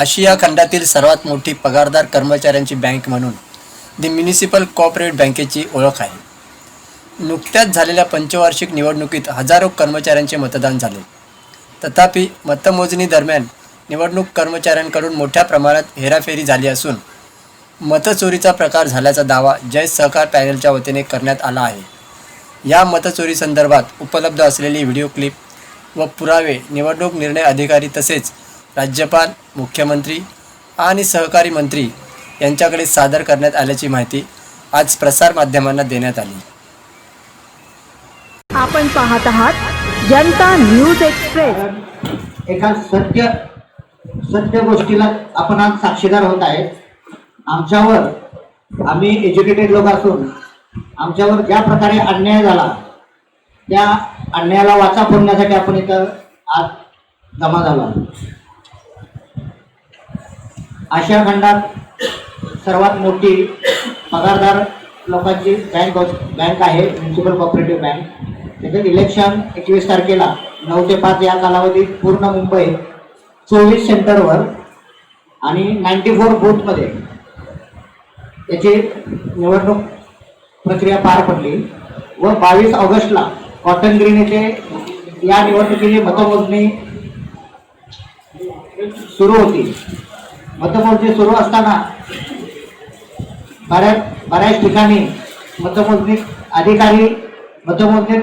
आशिया खंडातील सर्वात मोठी पगारदार कर्मचाऱ्यांची बँक म्हणून दी म्युनिसिपल कॉपरेट बँकेची ओळख आहे. नुकत्याच झालेल्या पंचवार्षिक निवडणुकीत हजारो कर्मचाऱ्यांचे मतदान झाले. तथापि मतमोजणी दरम्यान निवडणूक कर्मचाऱ्यांकडून मोठ्या प्रमाणात हेराफेरी झाली असून मतचोरीचा प्रकार झाल्याचा दावा जय सहकार पॅनलच्या वतीने करण्यात आला आहे. या मतचोरी संदर्भात उपलब्ध असलेली व्हिडिओ क्लिप व पुरावे निवडणूक निर्णय अधिकारी तसेच राज्यपाल मुख्यमंत्री आणि सहकारी मंत्री यांच्याकडे सादर करण्यात आल्याची माहिती आज प्रसारमाध्यमांना देण्यात आली. आपण पाहत आहात जनता न्यूज एक्सप्रेस. एका सत्य सत्य गोष्टीला आपण आज साक्षीदार होत आहे. आमच्यावर आम्ही एज्युकेटेड लोक असून आमच्यावर ज्या प्रकारे अन्याय झाला त्या अन्यायाला वाचा फोडण्यासाठी आपण इथं आज जमा झालो. आशिया खंडात सर्वात मोठी पगारदार लोकांची बँक बँक आहे म्युन्सिपल कॉपरेटिव्ह बँक. तिथे इलेक्शन एकवीस तारखेला नऊ ते पाच या कालावधीत पूर्ण मुंबई चोवीस सेंटरवर आणि नाईन्टी फोर बूथमध्ये याची निवडणूक प्रक्रिया पार पडली व बावीस ऑगस्टला कॉटन ग्रीन येथे या निवडणुकीची मतमोजणी सुरू होती. मतमोजणी सुरू असताना बऱ्याच बऱ्याच ठिकाणी मतमोजणी अधिकारी मतमोजणीत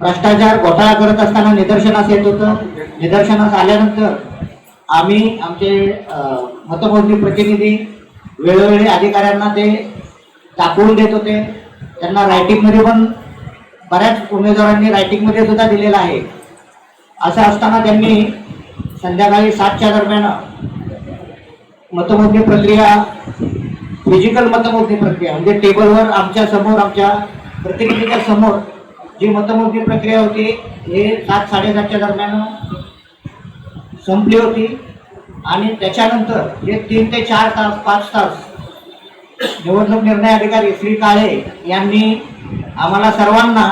भ्रष्टाचार घोटाळा करत असताना निदर्शनास येत होतं. निदर्शनास आल्यानंतर आम्ही आमचे मतमोजणी प्रतिनिधी वेळोवेळी अधिकाऱ्यांना ते दाखवून देत होते. त्यांना रायटिंगमध्ये पण बऱ्याच उमेदवारांनी रायटिंगमध्ये सुद्धा दिलेलं आहे. असं असताना त्यांनी संध्याकाळी सातच्या दरम्यान मतमोजणी प्रक्रिया फिजिकल मतमोजणी प्रक्रिया म्हणजे टेबलवर आमच्यासमोर आमच्या प्रतिनिधीच्या समोर जी मतमोजणी प्रक्रिया होती हे सात साडेसातच्या दरम्यान संपली होती. आणि त्याच्यानंतर जे तीन ते चार तास पाच तास निवडणूक निर्णय अधिकारी श्री काळे यांनी आम्हाला सर्वांना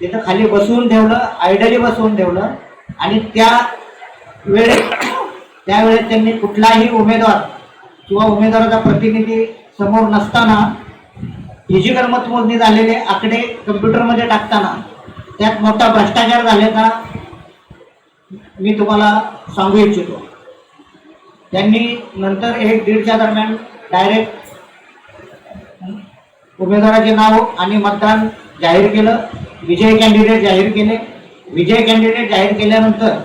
तिथं खाली बसवून ठेवलं आयडली बसवून ठेवलं. आणि त्या वेळेत त्यावेळेस त्यांनी कुठलाही उमेदवार किंवा उमेदवाराचा प्रतिनिधी समोर नसताना फिजिकल मतमोजणी झालेले आकडे कम्प्युटरमध्ये टाकताना त्यात मोठा भ्रष्टाचार झाल्याचा मी तुम्हाला सांगू इच्छितो. त्यांनी नंतर एक दीडच्या दरम्यान डायरेक्ट उमेदवाराचे नाव आणि मतदान जाहीर केलं विजय कॅन्डिडेट जाहीर केले. विजय कॅन्डिडेट जाहीर केल्यानंतर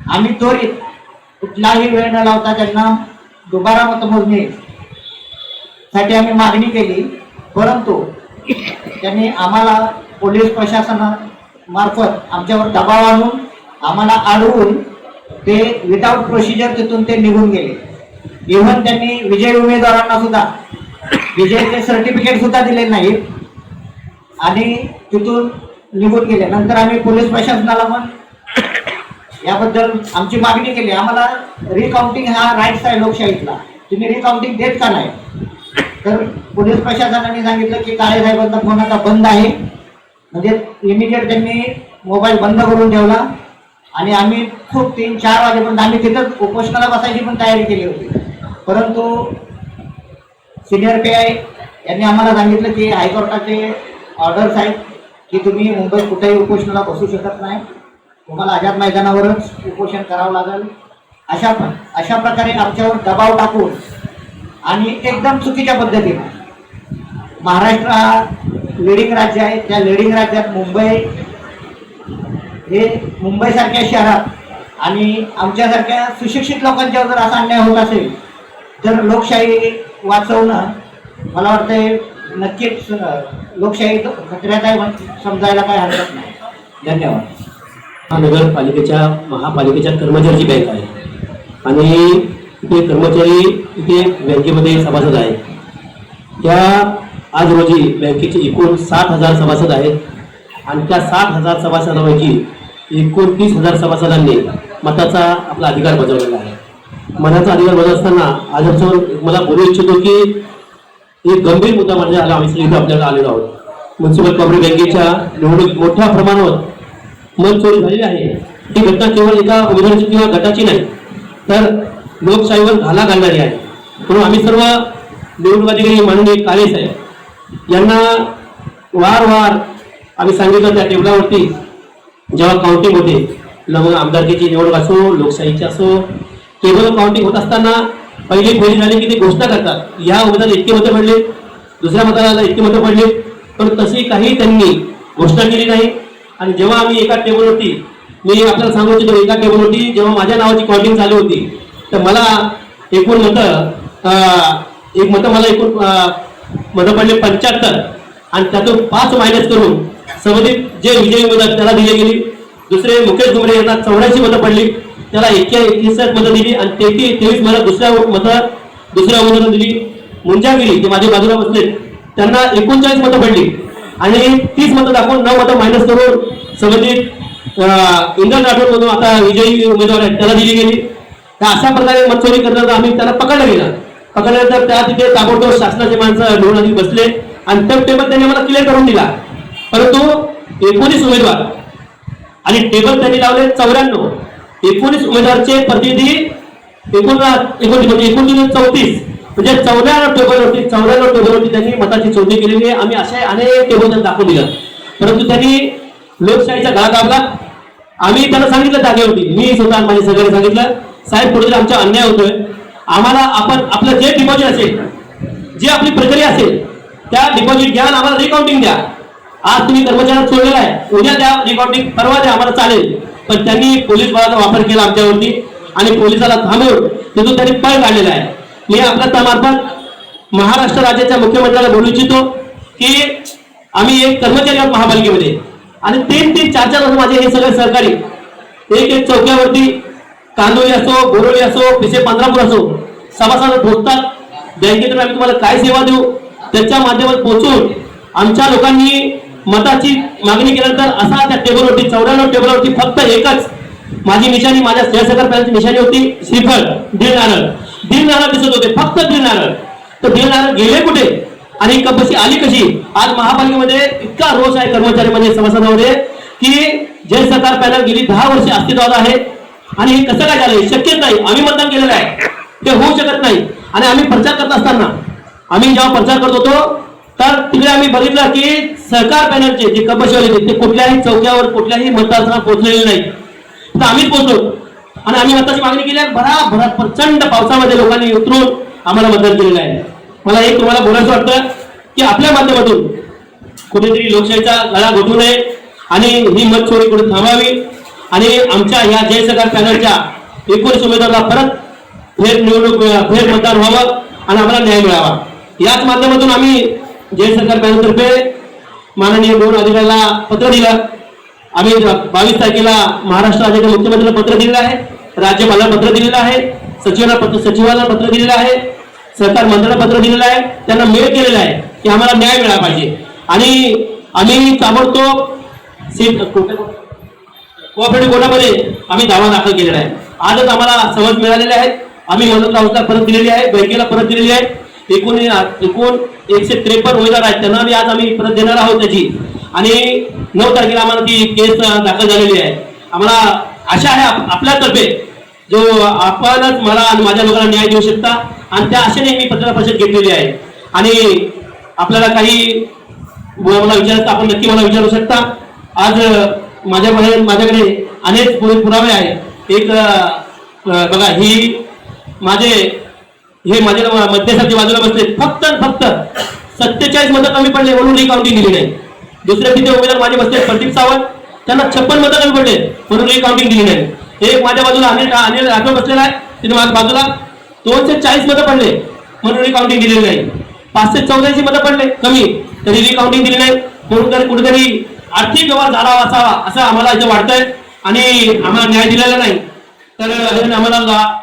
आम्ही त्वरित कुठलाही वेळ न लावता त्यांना दुबारा मतमोजणी साठी आम्ही मागणी केली. परंतु त्यांनी आम्हाला पोलीस प्रशासनामार्फत आमच्यावर दबाव आणून आम्हाला अडवून ते विदाऊट प्रोसिजर तिथून ते निघून गेले. इव्हन त्यांनी विजय उमेदवारांना सुद्धा विजयचे सर्टिफिकेट सुद्धा दिले नाहीत. आणि तिथून निघून गेले. नंतर आम्ही पोलीस प्रशासनाला पण याबद्दल आमची मागणी केली. आम्हाला रिकाउंटिंग हा राईट्स आहे लोकशाहीतला. तुम्ही रिकाउंटिंग देत का नाही? तर पोलीस प्रशासनाने सांगितलं की काळे साहेबांचा फोन आता बंद आहे. म्हणजे इमिजिएट त्यांनी मोबाईल बंद करून ठेवला. आणि आम्ही खूप तीन चार वाजेपर्यंत आम्ही तिथंच उपोषणाला बसायची पण तयारी केली होती. परंतु सिनियर पी आय यांनी आम्हाला सांगितलं की हायकोर्टाचे ऑर्डर्स आहेत की तुम्ही मुंबईत कुठेही उपोषणाला बसू शकत नाही. तुम्हाला आझाद मैदानावरच उपोषण करावं लागेल. अशा अशा प्रकारे आमच्यावर दबाव टाकून आणि एकदम चुकीच्या पद्धतीनं. महाराष्ट्र हा लिडिंग राज्य आहे. त्या लिडिंग राज्यात मुंबई हे मुंबईसारख्या शहरात आणि आमच्यासारख्या सुशिक्षित लोकांच्यावर जर असा अन्याय होत असेल तर लोकशाही वाचवणं मला वाटतंय नक्कीच लोकशाही खतऱ्यात आहे म्हण- समजायला काही हरकत नाही. धन्यवाद. महानगरपालिकेच्या महापालिकेच्या कर्मचाऱ्याची बँक आहे. आणि इथे कर्मचारी इथे बँकेमध्ये सभासद आहेत. त्या आज रोजी बँकेचे एकूण सात हजार सभासद आहेत. आणि त्या सात हजार सभासदांपैकी एकोणतीस हजार सभासदांनी मताचा आपला अधिकार बजावलेला आहे. मताचा अधिकार बजावत असताना आज मला बोलू इच्छितो की एक गंभीर मुद्दा म्हणजे आला आम्ही इथे आपल्याला आलेलो आहोत. म्युन्सिपल कॉपरेटिव्ह बँकेच्या निवडणूक मोठ्या प्रमाणावर मन चोरी झालेली आहे. ही घटना केवळ एका उमेदवाराची किंवा गटाची नाही तर लोकशाहीवर घाला घालणारी आहे. म्हणून आम्ही सर्व निवडणूक अधिकारी माननीय काळे साहेब यांना वारंवार आम्ही सांगितलं त्या टेबलावरती जेव्हा काउंटिंग होते मग आमदारकीची निवडणूक असो लोकशाहीची असो टेबल काउंटिंग होत असताना पहिली फेरी झाली की ते घोषणा करतात. या उमेदवार इतके मतं पडले दुसऱ्या मतदाराला इतके मतं पडले पण तशी काही त्यांनी घोषणा केली नाही. आणि जेव्हा आम्ही एका टेबलवरती मी आपल्याला सांगू इच्छितो एका टेबलवरती जेव्हा माझ्या नावाची कॉलिंग चालू होती तर मला एकूण मतं एक मतं मला एकूण मतं पडले पंच्याहत्तर. आणि त्यातून पाच मायनस करून संबंधित जे विजयी मदत त्याला दिली गेली. दुसरे मुकेश घुमरे यांना चौऱ्याऐंशी मतं पडली. त्याला एक्क्या एकतीस मतं दिली आणि तेहतीस तेवीस मला दुसऱ्या मतं दुसऱ्या उमेदवाराला दिली. मुंजागिरी जे माझ्या बाजूला बसले. त्यांना एकोणचाळीस मतं पडली. आणि तीच मतं दाखवून नऊ मतं मायनस करून समितीत इंद्र राठोड मधून आता विजयी उमेदवार आहेत त्याला दिली गेली. तर अशा प्रकारे मतचोरी करताना आम्ही त्याला पकडलं गेलं. पकडल्यानंतर त्या तिथे ताबडतोब शासनाचे माणसं निवडून आधी बसले आणि त्या टेबल त्यांनी मला क्लिअर करून दिला. परंतु एकोणीस उमेदवार आणि टेबल त्यांनी लावले चौऱ्याण्णव. एकोणीस उमेदवारचे प्रतिनिधी एकूण एकोणीस म्हणजे एकोणतीस चौतीस. म्हणजे चौऱ्याण्णव टेबलवरती चौऱ्याण्णव टेबलवरती त्यांनी मताची चोरणी केलेली आहे. आम्ही असे अनेक टेबल त्यांना दाखवून दिलं. परंतु त्यांनी लोकशाहीचा गळा दाबला. आम्ही त्यांना सांगितलं जागेवरती मी स्वतः माझ्या सगळ्यांना सांगितलं साहेब कुठेतरी आमचा अन्याय होतोय आम्हाला आपण आपलं जे डिपॉझिट असेल जी आपली प्रक्रिया असेल त्या डिपॉझिट घ्या आणि आम्हाला रिकाउंटिंग द्या. आज तुम्ही कर्मचाऱ्यांना सोडलेला आहे. उद्या द्या रिकाउंटिंग परवा द्या आम्हाला चालेल. पण त्यांनी पोलीस बळाचा वापर केला आमच्यावरती आणि पोलिसाला थांबवून तिथून त्यांनी पळ काढलेला आहे. मी आपल्या त्यामार्फत महाराष्ट्र राज्याच्या मुख्यमंत्र्याला बोलू इच्छितो की आम्ही एक कर्मचारी आहोत महापालिकेमध्ये. आणि तीन तीन चार चार वर्ष माझे हे सगळे सहकारी एक एक चौक्यावरती कांदोळी असो बोरोळी असो पिसे पंधरापूर असो सभासद पोहोचतात बँकेतून आम्ही तुम्हाला काय सेवा देऊ त्याच्या माध्यमात पोहोचून आमच्या लोकांनी मताची मागणी केल्यानंतर असा त्या टेबलवरती चौऱ्याण्णव टेबलवरती फक्त एकच माझी निशाणी माझ्या सहसकार निशाणी होती श्रीफळ दीड नारळ. दीड नारळ दिसत होते फक्त दीड नारळ तर दीड नारळ गेले कुठे? आणि कपशी आली कशी? आज महापालिकेमध्ये इतका रोष आहे कर्मचारी म्हणजे सभासदांमध्ये की जय सरकार पॅनल गेली दहा वर्षे अस्तित्वात आहे. आणि हे कसं काय झालंय? शक्यच नाही. आम्ही मतदान केलेलं आहे. ते होऊ शकत नाही. आणि आम्ही प्रचार करत असताना आम्ही जेव्हा प्रचार करत होतो तर तिकडे आम्ही बघितलं की सरकार पॅनलचे जे कपशवाले होते ते कुठल्याही चौक्यावर कुठल्याही मतदारसंघात पोहोचलेले नाही तर आम्हीच पोहोचलो. आणि आम्ही आताची मागणी केली आहे भराभरात प्रचंड पावसामध्ये लोकांनी उतरून आम्हाला मदत केलेलं आहे. मला एक तुम्हाला बोलायचं वाटतं की आपल्या माध्यमातून कुठेतरी लोकशाहीचा गळा घोटू नये आणि ही मत चोरी कुठे थांबावी आणि आमच्या या जय सरकार पॅनलच्या एकोणीस उमेदवारला परत फेर निवडणूक फेर मतदान व्हावं आणि आम्हाला न्याय मिळावा. याच माध्यमातून आम्ही जय सरकार पॅनलतर्फे माननीय दोन अधिकाऱ्याला पत्र दिलं. आम्ही बावीस तारखेला महाराष्ट्र राज्याच्या मुख्यमंत्र्यांना पत्र दिलेलं आहे. राज्यपालांना पत्र दिलेलं आहे सचिवाला पत्र सचिवाला पत्र दिलेलं आहे सरकार मंत्र्यांना पत्र दिलेलं आहे त्यांना मेळ केलेला आहे की आम्हाला न्याय मिळाला पाहिजे. आणि आम्ही ताबडतोब कोऑपरेटिव्ह कोर्टामध्ये आम्ही दावा दाखल केलेला आहे. आजच आम्हाला समज मिळालेले आहेत. आम्ही मनोज राऊतला परत दिलेली आहे बँकेला परत दिलेली आहे. एकूण एकूण एकशे त्रेपन्न उमेदवार आहेत. त्यांना आम्ही आज आम्ही परत देणार आहोत त्याची. आणि नऊ तारखेला आम्हाला ती केस दाखल झालेली आहे. आम्हाला आशा आहे आप- आपल्यातर्फे जो आपणच मला आणि माझ्या लोकांना न्याय देऊ शकता. आणि त्या आशेने मी पत्रकार परिषद घेतलेली आहे. आणि आपल्याला काही मला विचारायचं आपण नक्की मला विचारू शकता. आज माझ्याकडे माझ्याकडे अनेक पुरावे आहेत. एक बघा ही माझे हे माझ्या मध्यसाठी बाजूला बसले. फक्त फक्त सत्तेचाळीस मतं कमी पडले म्हणून रिकाउंटिंग दिली नाही. दुसरे तिथे उमेदवार माझे बसले प्रदीप सावंत. त्यांना छप्पन मतं कमी पडले म्हणून रिकाउंटिंग दिली नाही. एक माझ्या बाजूला अनिल अनिल राठोड बसलेला आहे. तिथे माझ्या बाजूला दोनशे चाळीस मतं पडले. म्हणून रिकाउंटिंग दिलेली नाही. पाचशे चौऱ्याऐंशी मतं पडले. कमी. तरी रिकाउंटिंग दिली नाही. म्हणून तरी कुठेतरी आर्थिक व्यवहार झाला असावा असं आम्हाला इथे वाटतंय. आणि आम्हाला न्याय दिलेला नाही. तर आम्हाला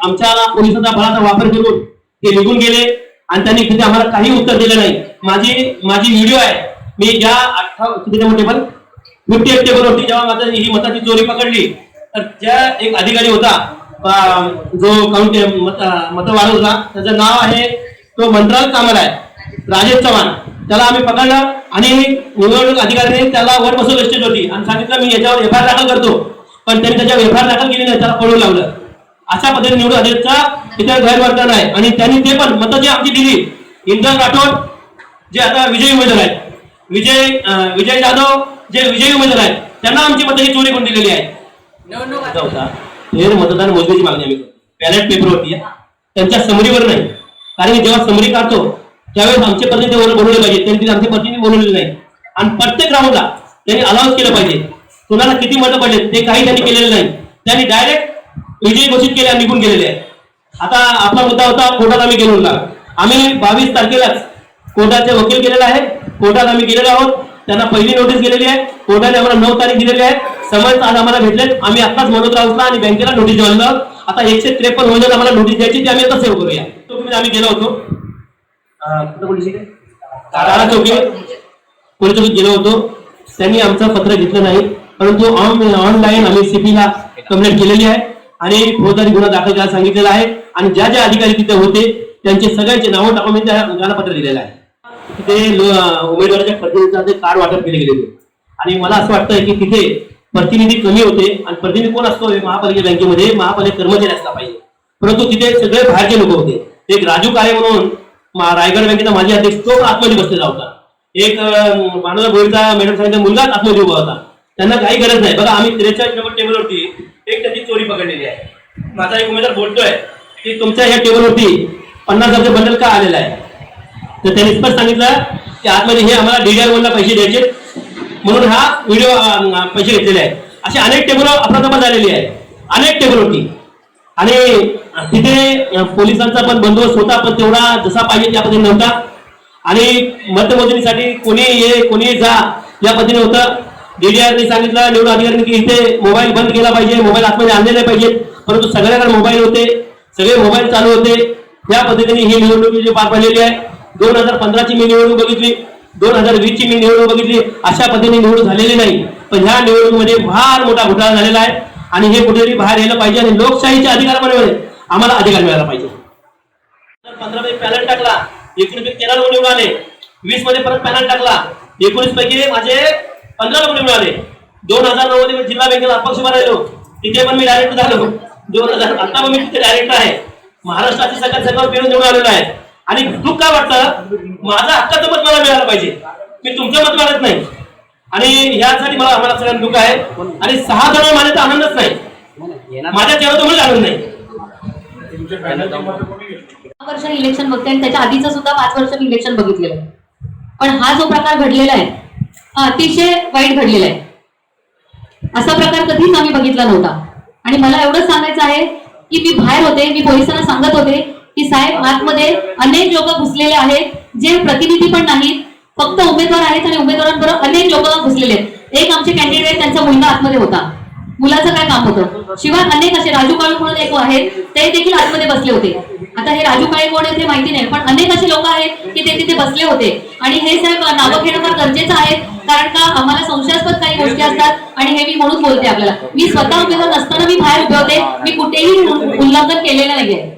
आमच्या पोलिसांचा फळाचा वापर करून ते निघून गेले. आणि त्यांनी तिथे आम्हाला काही उत्तर दिलं नाही. माझी माझी व्हिडिओ आहे. मी ज्या अठरा टेबल फिफ्टी एट टेबल होती जेव्हा माझं ही मताची चोरी पकडली तर ज्या एक अधिकारी होता जो काउंटी मतवार मत होता त्याचं नाव आहे तो मंत्रालय कामर आहे राजेश चव्हाण. त्याला आम्ही पकडलं आणि निवडणूक अधिकाऱ्याने त्याला वर बसून स्टेज होती. आणि सांगितलं मी याच्यावर एफ आय दाखल करतो. पण त्यांनी त्याच्यावर एफ आय दाखल केली नाही त्याला पळून लावलं. अशा पद्धतीने निवडून अधिकाऱ्याचा इतर गैरवर्तन आहे. आणि त्यांनी ते पण मतं जी आमची दिली इंद्र राठोड जे आता विजयी उमेदवार आहेत. विजय विजय जाधव जे विजयी उमेदवार आहेत त्यांना आमची मतं ही चोरी करून दिलेली आहे असा होता. फेर मतदान मोजणीची मागणी आम्ही करतो. बॅलेट पेपरवरती. त्यांच्या समरीवर नाही. कारण जेव्हा समरी काढतो त्यावेळेस आमचे प्रतिनिधी बोलवले पाहिजे त्यांनी आमचे प्रतिनिधी बोलवलेले नाही. आणि प्रत्येक राऊंडला त्यांनी अलाउन्स केलं पाहिजे. कुणाला किती मतं पडले ते काही त्यांनी केलेलं नाही. त्यांनी डायरेक्ट विजयी घोषित केले आणि निघून गेलेले आहे आता आपला मुद्दा होता कोर्टात आम्ही गेलो होता. आम्ही बावीस तारखेलाच कोर्टाचे वकील केलेला आहे कोर्टात आम्ही गेलेलो आहोत. त्यांना पहिली नोटीस गेलेली आहे. कोर्टाने आम्हाला नऊ तारीख दिलेली आहे. समज आज आम्हाला भेटले आम्ही आताच मनोज राऊतला आणि बँकेला नोटीस आहोत. आता एकशे त्रेपन्न होईल आम्हाला नोटीस द्यायची ती आम्ही आता सेव्ह करूया. चौकीमध्ये आम्ही गेलो होतो? तारा चौकी. पोलीस चौकीत गेलो होतो. त्यांनी आमचं पत्र घेतलं नाही. परंतु ऑनलाईन आम्ही सीपीला कंप्लेंट केलेली आहे. आणि फौजदारी गुन्हा दाखल करायला सांगितलेला आहे. आणि ज्या ज्या अधिकारी तिथे होते त्यांचे सगळ्यांचे नावं टाकून मी त्या पत्र दिलेलं आहे. तिथे उमेदवाराच्या प्रतिनिधीचा ते कार्ड वाटप केले गेले होते. आणि मला असं वाटतंय की तिथे प्रतिनिधी कमी होते आणि प्रतिनिधी कोण असतो? हे महापालिका बँकेमध्ये महापालिका कर्मचारी असला पाहिजे. परंतु तिथे सगळे बाहेरचे लोक होते. एक राजू काळे म्हणून रायगड बँकेचा माजी अध्यक्ष तो आत्मजी बसलेला होता. एक मानव गोळीचा मॅडम सांगितलं मुलगाच आत्मजी उभा होता. त्यांना काही गरज नाही. बघा आम्ही त्रेचाळीस नंबर टेबलवरती एक त्याची चोरी पकडलेली आहे. माझा एक उमेदवार बोलतोय की तुमच्या या टेबलवरती पन्नास हजार बंडल का आलेला आहे? तर त्यांनी स्पष्ट सांगितलं की आतमध्ये हे आम्हाला डीडीआर वनला पैसे द्यायचे. म्हणून हा व्हिडिओ पैसे घेतलेले आहेत. असे अनेक टेबल अप्रथम झालेली आहे अनेक टेबल होती. आणि तिथे पोलिसांचा पण बंदोबस्त होता पण तेवढा जसा पाहिजे त्या पद्धतीने नव्हता. आणि मतमोजणीसाठी कोणी ये कोणी जा या पद्धतीने होतं. डीडीआरने सांगितलं निवडून अधिकाऱ्यांनी की इथे मोबाईल बंद केला पाहिजे मोबाईल आतमध्ये आणले नाही पाहिजे परंतु सगळ्यांकडे मोबाईल होते सगळे मोबाईल चालू होते. या पद्धतीने ही निवडणूक जी पार पडलेली आहे दोन हजार पंधराची मी निवडणूक बघितली. दोन हजार वीस ची मी निवडणूक बघितली. अशा पद्धतीने निवडणूक झालेली नाही. पण ह्या निवडणुकीमध्ये फार मोठा घोटाळा झालेला आहे. आणि हे कुठेतरी बाहेर यायला पाहिजे आणि लोकशाहीच्या अधिकारामध्ये आम्हाला अधिकार मिळाला पाहिजे. पंधरा मध्ये पॅनल टाकला. एकोणीस पैकी तेरा लोक निवडून आले वीसमध्ये परत पॅनल टाकला. एकोणीस पैकी माझे पंधरा लोक निवडून आले दोन हजार नऊ मध्ये जिल्हा बँकेला अपक्ष राहिलो तिथे पण मी डायरेक्ट झालो. दोन हजार आता पण मी तिथे डायरेक्ट आहे. महाराष्ट्राचे सगळ्यात सगळं फिरून निवडून आलेलो आहे. आणि तू काय वाटतं? माझा हक्काचं मत मला मिळालं पाहिजे. मी तुमचं मत मानत नाही. आणि यासाठी मला आम्हाला सगळ्यांना दुःख आहे. आणि सहा जण माझ्या आनंदच नाही. माझ्या चेहरा तुम्हाला आनंद नाही. दहा वर्ष इलेक्शन बघते आणि त्याच्या आधीचं सुद्धा पाच वर्ष मी इलेक्शन बघितलेलं आहे. पण हा जो प्रकार घडलेला आहे हा अतिशय वाईट घडलेला आहे. असा प्रकार कधीच आम्ही बघितला नव्हता. आणि मला एवढंच सांगायचं आहे की मी बाहेर होते मी पोलिसांना सांगत होते की साहेब आतमध्ये अनेक लोक घुसलेले आहेत जे प्रतिनिधी पण नाहीत फक्त उमेदवार आहेत आणि उमेदवारांबरोबर अनेक लोक घुसलेले आहेत. एक आमचे कॅन्डिडेट त्यांचा मुलगा आतमध्ये होता. मुलाचं काय काम होतं? शिवाय अनेक असे राजू काळू म्हणून एक आहेत ते देखील आतमध्ये बसले होते. आता हे राजू काळे कोण आहेत हे माहिती नाही पण अनेक असे लोक आहेत की ते तिथे बसले होते. आणि हे साहेब नावं घेणं फार गरजेचं आहे कारण का आम्हाला संशयास्पद काही गोष्टी असतात आणि हे मी म्हणून बोलते आपल्याला. मी स्वतः उमेदवार नसताना मी बाहेर उभे होते मी कुठेही उल्लंघन केलेलं नाहीये.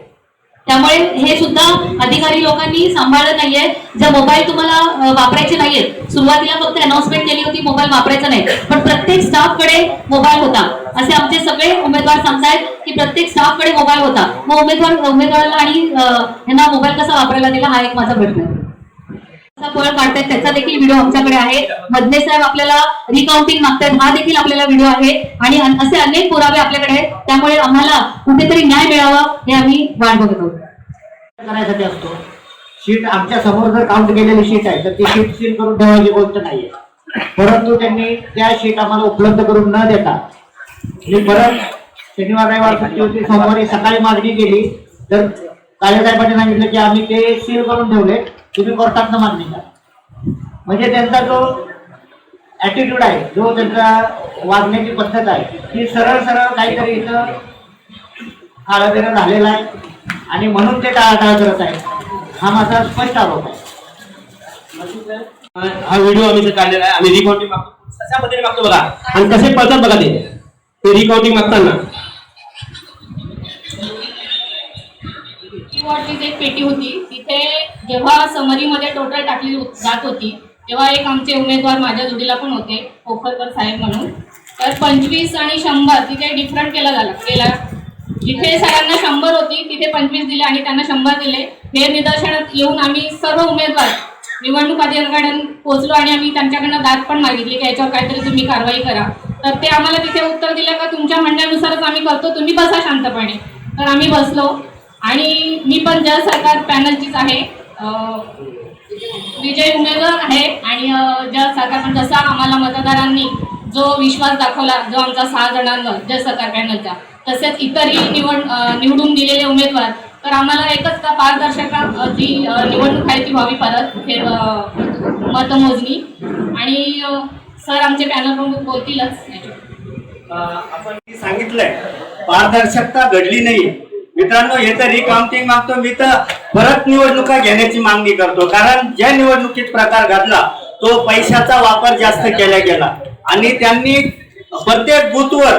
त्यामुळे हे सुद्धा अधिकारी लोकांनी सांभाळलं नाहीये जे मोबाईल तुम्हाला वापरायचे नाहीयेत. सुरुवातीला फक्त अनाउन्समेंट केली होती मोबाईल वापरायचा नाही. पण प्रत्येक स्टाफकडे मोबाईल होता. असे आमचे सगळे उमेदवार सांगतायत की प्रत्येक स्टाफकडे मोबाईल होता. मग उमेदवार उमेदवाराला आणि यांना मोबाईल कसा वापरायला दिला हा एक माझा प्रश्न आहे. पळ काढतायत त्याचा देखील व्हिडिओ आमच्याकडे आहे. मधने साहेब आपल्याला रिकाउंटिंग मागतायत हा देखील आपल्याला व्हिडिओ आहे. आणि असे अनेक पुरावे आपल्याकडे आहेत. त्यामुळे आम्हाला कुठेतरी न्याय मिळावा हे आम्ही वाट बघत आहोत. करायसाठी असतो. शीट आमच्यासमोर जर काउंट केलेली शीट आहे तर ती शीट सील करून ठेवायची गोष्ट नाहीये. परंतु त्यांनी त्या शीट आम्हाला उपलब्ध करून न देता मी परत शनिवार रविवार सुट्टी होती सोमवारी सकाळी मागणी केली. तर काळेसाहेबांनी सांगितलं की आम्ही ते सील करून ठेवले. तुम्ही कोर्टात मागणी करा म्हणजे त्यांचा जो ॲटिट्यूड आहे जो त्यांचा वागण्याची पद्धत आहे ती सरळ सरळ काहीतरी इथं काळाबेरा झालेला आहे. आणि म्हणून ते टाळाटाळ करत आहे हा माझा स्पष्ट आरोप आहे. हा व्हिडिओ आम्ही इथे काढलेला आहे. आम्ही रिकॉर्डिंग मागतो. कशा पद्धतीने मागतो बघा? आणि कसे पळतात बघा ते? रिकॉर्डिंग मागताना. वॉटची एक पेटी होती. तिथे जेव्हा समरीमध्ये टोटल टाकली जात होती तेव्हा एक आमचे उमेदवार माझ्या जोडीला पण होते पोखरकर साहेब म्हणून. तर पंचवीस आणि शंभर तिथे डिफरंट केला झाला केला. जिथे सरांना शंभर होती तिथे पंचवीस दिले आणि त्यांना शंभर दिले. हे निदर्शनात येऊन आम्ही सर्व उमेदवार निवडणूक अधिकाऱ्यांकडे पोहोचलो आणि आम्ही त्यांच्याकडनं दाद पण मागितली की याच्यावर काहीतरी तुम्ही कारवाई करा. तर ते आम्हाला तिथे उत्तर दिलं का तुमच्या म्हणण्यानुसारच आम्ही करतो तुम्ही बसा शांतपणे. तर आम्ही बसलो. आणि मी पण ज्या सरकार पॅनलचीच आहे विजय उमेदवार आहे आणि ज्या सरकार पण जसा आम्हाला मतदारांनी जो विश्वास दाखवला जो आमचा सहा जणांवर ज्या सरकार पॅनलचा तसेच इतरही निवड निवडून दिलेले उमेदवार तर आम्हाला एकच का पारदर्शका जी निवडणूक आहे ती व्हावी परत हे मतमोजणी. आणि सर आमचे पॅनल प्रमुख बोलतीलच. आपण सांगितलंय पारदर्शकता घडली नाही मित्रांनो हे तर रिकाउंटिंग मागतो. मी तर परत निवडणुका घेण्याची मागणी करतो. कारण ज्या निवडणुकीत प्रकार घडला तो पैशाचा वापर जास्त केला गेला. आणि त्यांनी प्रत्येक बूथवर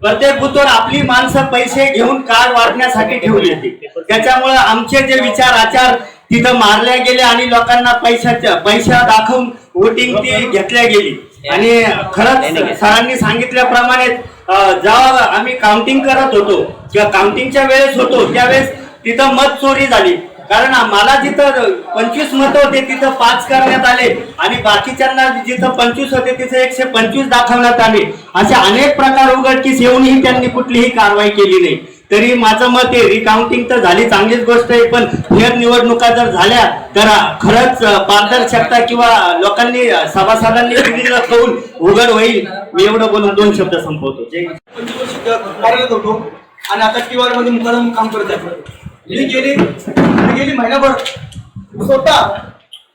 प्रत्येक बूथवर आपली माणसं पैसे घेऊन कार्ड वाटण्यासाठी ठेवली होती. त्याच्यामुळे आमचे जे विचार आचार तिथं मारल्या गेले आणि लोकांना पैशाच्या पैसा दाखवून वोटिंग ती घेतल्या गेली. आणि खरंच सरांनी सांगितल्याप्रमाणे जेव्हा आम्ही काउंटिंग करत होतो किंवा काउंटिंगच्या वेळेस होतो त्यावेळेस तिथं मत चोरी झाली. कारण मला जिथं पंचवीस मत होते तिथं पाच करण्यात आले आणि बाकीच्यांना जिथं पंचवीस होते तिथं एकशे पंचवीस दाखवण्यात आले. असे अनेक प्रकार उघडकीस येऊनही त्यांनी कुठलीही कारवाई केली नाही. तरी माझं मत आहे रिकाउंटिंग तर झाली चांगलीच गोष्ट आहे पण फेर निवडणुका जर झाल्या तर खरंच पारदर्शकता किंवा लोकांनी सभासदांनी दिलेलं कौल उघड होईल. मी एवढं बोलून दोन शब्द संपवतो. आणि आता टीवारमध्ये मुखादम काम करत आहे मी गेली मी गेली महिनाभर स्वतः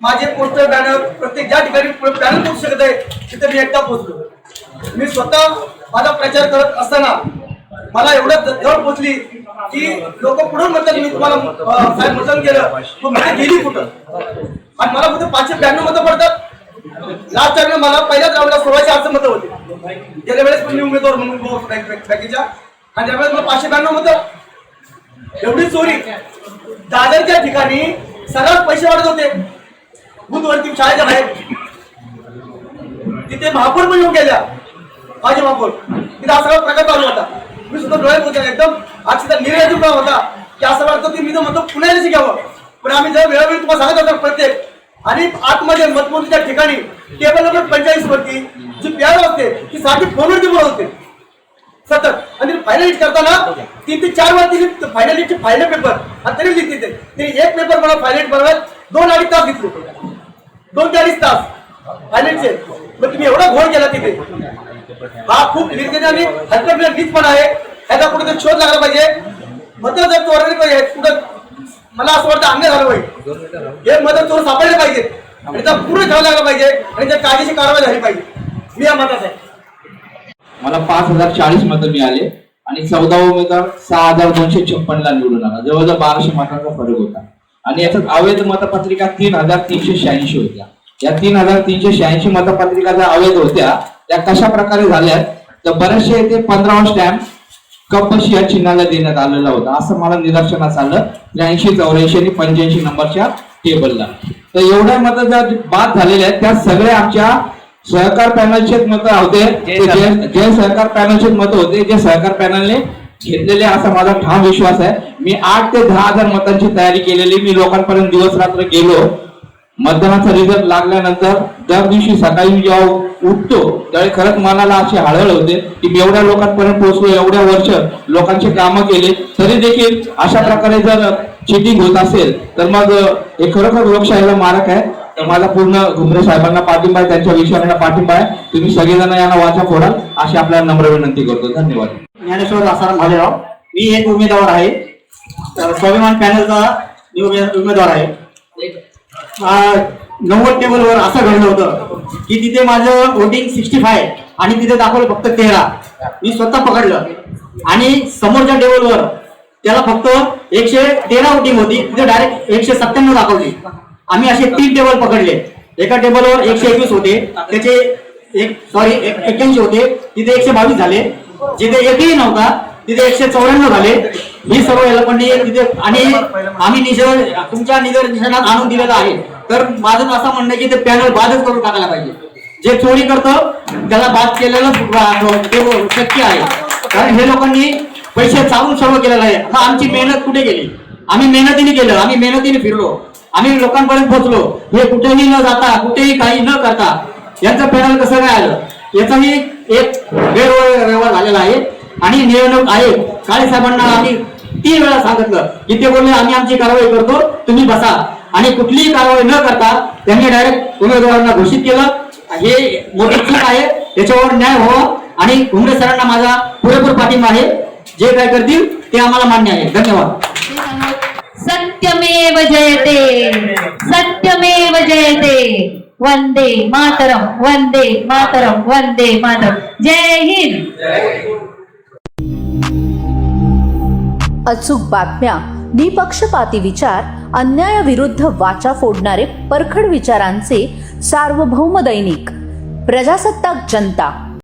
माझे पोस्टर बॅनर प्रत्येक ज्या ठिकाणी बॅनर पोहोचू शकत आहे तिथे मी एकटा पोहोचलो मी स्वतः माझा प्रचार करत असताना मला एवढं जवळ पोहोचली की लोक पुढे म्हणतात मी तुम्हाला साहेब मतदान केलं तू मध्ये गेली कुठं आणि मला कुठे पाचशे ब्याण्णव मतं पडतात लास्ट टाइमला मला पहिल्याच राऊंडला सोळाशे आठ मतं होती गेल्या वेळेस पण मी उमेदवार म्हणून बँकेच्या आणि त्यावेळेस मला पाचशे ब्याण्णव होत एवढी चोरी. दादरच्या ठिकाणी सर्वात पैसे वाढत होते. बुधवरती शाळेच्या बाहेर. तिथे महापौर पण येऊन गेल्या. माझे महापौर. तिथे हा सगळा प्रकार चालू होता. मी सुद्धा डोळ्यात होते एकदम अक्षरशः निर्णय दुखा होता. की असं वाटतं की मी तर म्हणतो पुण्याला घ्यावं. पण आम्ही जर वेळोवेळी तुम्हाला सांगत होतो प्रत्येक. आणि आतमध्ये मतमोजणीच्या ठिकाणी टेबल नंबर पंचेचाळीस वरती जी प्यार असते ती साठी फोनवरती बोलत होते. सतत. आणि फायनल करताना तीन ते चार वेळा तिने फायनल फायनल पेपर आणि तरी लिहिते ते तिने एक पेपर मला फायनल बनवायला दोन अडीच तास घेतले दोन ते अडीच तास. फायनलचे मग तुम्ही एवढा घोळ केला तिथे. हा खूप निर्गती आणि हलकट नीच पण आहे. ह्याचा कुठे शोध लागला पाहिजे. मत जर चोरले पाहिजे कुठं मला असं वाटतं अन्याय झालं पाहिजे. हे मदत चोर सापडले पाहिजेत आणि त्याचा पूर्ण ठेवायला लागला पाहिजे. आणि त्या कायदेशीर कारवाई झाली पाहिजे. मी या मतात आहे. मला पाच हजार चाळीस मतं मिळाले आणि चौदा उमेदवार सहा हजार दोनशे छप्पन ला निवडून आला. जवळजवळ बाराशे मतांचा फरक होता. आणि याच्यात अवैध मतपत्रिका तीन हजार तीनशे शहाऐंशी होत्या. या तीन हजार तीनशे शहाऐंशी मतपत्रिका ज्या अवैध होत्या त्या कशा प्रकारे झाल्या? तर बरेचसे येथे पंधरावा स्टॅम्प कपशी या चिन्हाला देण्यात आलेला होता. असं मला निदर्शनास आलं त्र्याऐंशी चौऱ्याऐंशी आणि पंच्याऐंशी नंबरच्या टेबलला तर एवढ्या मत ज्या बाद झालेल्या आहेत त्या सगळ्या आमच्या सहकार पॅनलचेच मत होते. जे सहकार पॅनलचेच मत होते. जे सहकार पॅनलने घेतलेले असा माझा ठाम विश्वास आहे. मी आठ ते दहा हजार मतांची तयारी केलेली. मी लोकांपर्यंत दिवस रात्र गेलो. मतदानाचा रिझल्ट लागल्यानंतर दर दिवशी सकाळी मी जेव्हा उठतो त्यावेळी खरंच मनाला अशी हळहळ होते की मी एवढ्या लोकांपर्यंत पोहोचलो एवढ्या वर्ष लोकांची कामं केली तरी देखील अशा प्रकारे जर चिटिंग होत असेल तर मग हे खरोखर लोकशाहीला मारक आहे. तर पूर्ण घुमरे साहेबांना पाठिंबा आहे त्यांच्या विचारांना पाठिंबा आहे. तुम्ही सगळेजण यांना वाचा फोडाल अशी आपल्याला नम्र विनंती करतो. धन्यवाद. ज्ञानेश्वर रासाराम भालेराव. मी एक उमेदवार आहे. स्वाभिमान पॅनलचा उमेदवार आहे. नव्वद टेबलवर असं घडलं होतं की तिथे माझं वोटिंग सिक्स्टी फाय आणि तिथे दाखवलं फक्त तेरा. मी स्वतः पकडलं. आणि समोरच्या टेबलवर त्याला फक्त एकशे तेरा वोटिंग होती. तिथे डायरेक्ट एकशे सत्त्याण्णव दाखवली. आम्ही असे तीन टेबल पकडले. एका टेबलवर एकशे एकवीस होते. त्याचे एक सॉरी एक्क्याऐंशी होते. तिथे एकशे बावीस झाले. जिथे एकही नव्हता तिथे एकशे चौऱ्याण्णव झाले. ही सर्व एलपंडी तिथे आणि आम्ही निशर तुमच्या निदर्शनात आणून दिलेलं आहे. तर माझं असं म्हणणं आहे की ते पॅनल बादच करून टाकायला पाहिजे. जे चोरी करतं त्याला बाद केलेलं हो, हो, शक्य आहे. कारण हे लोकांनी पैसे चालून सर्व केलेलं आहे. आमची मेहनत कुठे गेली? आम्ही मेहनतीने केलं. आम्ही मेहनतीने फिरलो. आम्ही लोकांपर्यंत पोहोचलो. हे कुठेही न जाता कुठेही काही न करता यांचं पॅनल कसं काय आलं? याचाही एक गैरव्यवहार झालेला आहे. आणि निवडणूक आहे काळे साहेबांना आम्ही तीन वेळा सांगितलं की ते बोलले आम्ही आमची कारवाई करतो तुम्ही बसा. आणि कुठलीही कारवाई न करता त्यांनी डायरेक्ट उमेदवारांना घोषित केलं. हे मोठी चूक आहे. त्याच्यावर न्याय व्हावा. आणि काँग्रेस सरांना माझा पुरेपूर पाठिंबा आहे. जे काय करतील ते आम्हाला मान्य आहे. धन्यवाद. सत्यमेव जयते। सत्यमेव जयते। वंदे मातरम वंदे मातरम वंदे मातरम। जय हिंद अचूक बातम्या निपक्षपाती विचार अन्यायाविरुद्ध वाचा फोडणारे परखड विचारांचे सार्वभौम दैनिक प्रजासत्ताक जनता।